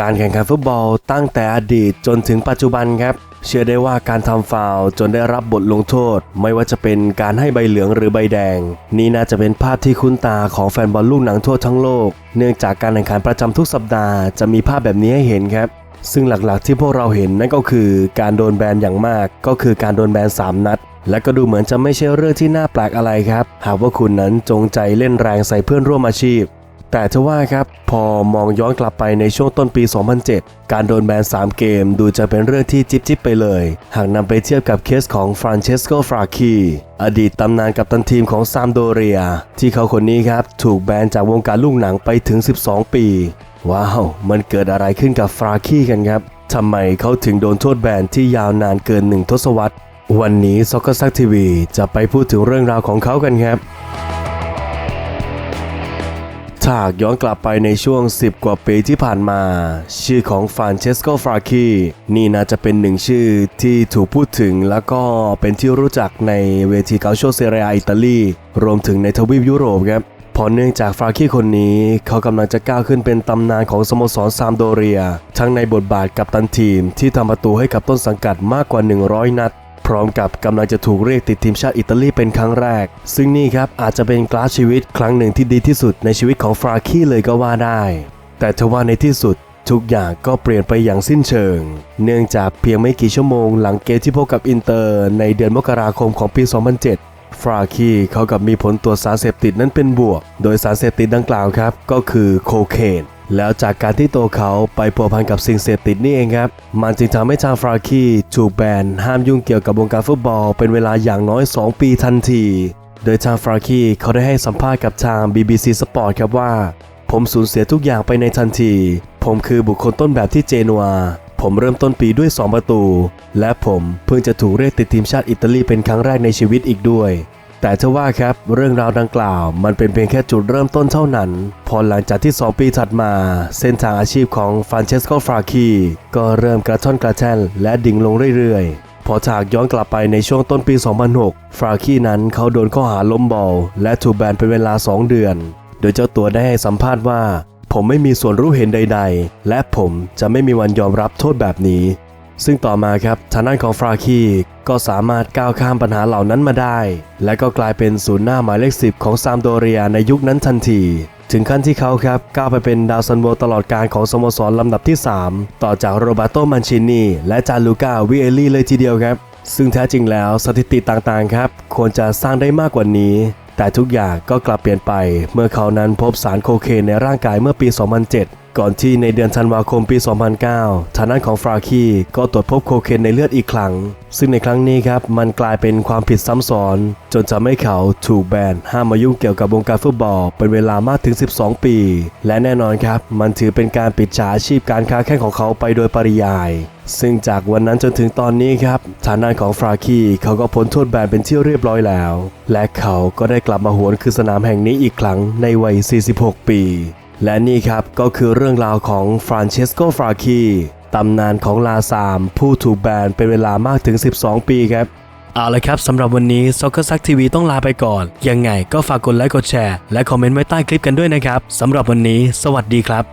การแข่งขันฟุตบอลตั้งแต่อดีตจนถึงปัจจุบันครับ เชื่อได้ว่าการทำฟาวล์จนได้รับบทลงโทษ ไม่ว่าจะเป็นการให้ใบเหลืองหรือใบแดง นี่น่าจะเป็นภาพที่คุ้นตาของแฟนบอลลูกหนังทั่วทั้งโลก เนื่องจากการแข่งขันประจำทุกสัปดาห์จะมีภาพแบบนี้ให้เห็นครับ ซึ่งหลักๆที่พวกเราเห็นนั่นก็คือการโดนแบนอย่างมาก ก็คือการโดนแบน3 นัดและก็ดูเหมือนจะไม่ใช่เรื่องที่น่าแปลกอะไรครับ หากว่าคุณนั้นจงใจเล่นแรงใส่เพื่อนร่วมอาชีพ แต่ทว่าครับพอมองย้อนกลับไปในช่วงต้นปี 2007 การโดนแบน 3 เกมดูจะเป็นเรื่องที่จิ๊บจิบไปเลย หากนำไปเทียบกับเคสของฟรานเชสโก ฟราคีอดีตตำนานกัปตันทีมของซามโดเรีย ที่เขาคนนี้ครับ ถูกแบนจากวงการลูกหนังไปถึง 12 ปี ว้าว มันเกิดอะไรขึ้นกับฟราคีกันครับทำไมเขาถึงโดนโทษแบนที่ยาวนานเกินหนึ่งทศวรรษ วันนี้ซ็อกเกอร์ซักทีวีจะไปพูดถึงเรื่องราวของเขากันครับ ถ้าหากย้อนกลับไปในช่วง 10 กว่าปีที่ผ่านมา ชื่อของฟานเชสโกฟราคีนี่น่าจะเป็นหนึ่งชื่อที่ถูกพูดถึงแล้วก็เป็นที่รู้จักในเวทีเกาโชเซเรียอิตาลี รวมถึงในทวีปยุโรปครับเพอเนื่องจากฟราคีคนนี้เขากำลังจะก้าวขึ้นเป็นตำนานของสโมสรซามโดเรีย ทั้งในบทบาทกับตันทีมที่ทำประตูให้กับต้นสังกัดมากกว่า 100 นัด พร้อมกับกำลังจะถูกเรียกติดทีมชาติอิตาลีเป็นครั้งแรก ซึ่งนี่ครับอาจจะเป็นกราฟชีวิตครั้งหนึ่งที่ดีที่สุดในชีวิตของฟราคีเลยก็ว่าได้ แต่ทว่าในที่สุดทุกอย่างก็เปลี่ยนไปอย่างสิ้นเชิง เนื่องจากเพียงไม่กี่ชั่วโมงหลังเกมที่พบกับอินเตอร์ในเดือนมกราคมของปี 2007ฟราคีเขากับมีผลตรวจสารเสพติดนั้นเป็นบวก โดยสารเสพติดดังกล่าวครับ ก็คือโคเคน แล้วจากการที่ตัวเขาไปพัวพันกับสิ่งเสพติดนี่เองครับ มันจึงทำให้ทางฟราคีถูกแบนห้ามยุ่งเกี่ยวกับวงการฟุตบอลเป็นเวลาอย่างน้อย 2 ปีทันที โดยทางฟราคีเขาได้ให้สัมภาษณ์กับทาง BBC Sport ครับว่า ผมสูญเสียทุกอย่างไปในทันที ผมคือบุคคลต้นแบบที่เจนัวผมเริ่มต้นปีด้วย 2 ประตู และผมเพิ่งจะถูกเรียกติดทีมชาติอิตาลีเป็นครั้งแรกในชีวิตอีกด้วย แต่ทว่าครับเรื่องราวดังกล่าว มันเป็นเพียงแค่จุดเริ่มต้นเท่านั้น พอหลังจากที่ 2 ปีถัดมา เส้นทางอาชีพของฟรานเชสโกฟราคีก็เริ่มกระท่อนกระแท่นและดิ่งลงเรื่อยๆ พอฉากย้อนกลับไปในช่วงต้นปี 2006 ฟราคีนั้นเขาโดนข้อหาล้มบอลและถูกแบนเป็นเวลา 2 เดือน โดยเจ้าตัวได้ให้สัมภาษณ์ว่า ผมไม่มีส่วนรู้เห็นใด ๆ และผมจะไม่มีวันยอมรับโทษแบบนี้ ซึ่งต่อมาครับทางด้านของฟราคีก็สามารถก้าวข้ามปัญหาเหล่านั้นมาได้ และก็กลายเป็นศูนย์หน้าหมายเลขสิบของซามโดเรียในยุคนั้นทันที ถึงขั้นที่เขาครับก้าวไปเป็นดาวซันโวตลอดการของสโมสรลำดับที่ 3 ต่อจากโรเบโตมันชินีและจานลูกาวิเอลี่เลยทีเดียวครับ ซึ่งแท้จริงแล้วสถิติต่างๆครับ ควรจะสร้างได้มากกว่านี้ แต่ทุกอย่างก็กลับเปลี่ยนไป เมื่อเขานั้นพบสารโคเคนในร่างกายเมื่อปี 2007 ก่อนที่ในเดือนธันวาคมปี 2009ทางด้านของฟราคีก็ตรวจพบโคเคนในเลือดอีกครั้ง ซึ่งในครั้งนี้ครับ มันกลายเป็นความผิดซ้ำซ้อน จนทำให้เขาถูกแบนห้ามมายุ่งเกี่ยวกับวงการฟุตบอล เป็นเวลามากถึง 12 ปี และแน่นอนครับ มันถือเป็นการปิดฉากอาชีพการค้าแข่งของเขาไปโดยปริยาย ซึ่งจากวันนั้นจนถึงตอนนี้ครับฐานานของฟราคีเขาก็พ้นโทษแบนเป็นที่เรียบร้อยแล้ว และเขาก็ได้กลับมาหวนคือสนามแห่งนี้อีกครั้งในวัย 46 ปี และนี่ครับก็คือเรื่องราวของฟรานเชสโกฟราคีตำนานของลาซาม ผู้ถูกแบนเป็นเวลามากถึง 12 ปีครับ เอาละครับสำหรับวันนี้ Soccer Sack TV ต้องลาไปก่อน ยังไงก็ฝากกดไลค์กดแชร์ และคอมเมนต์ไว้ใต้คลิปกันด้วยนะครับสำหรับวันนี้ สวัสดีครับ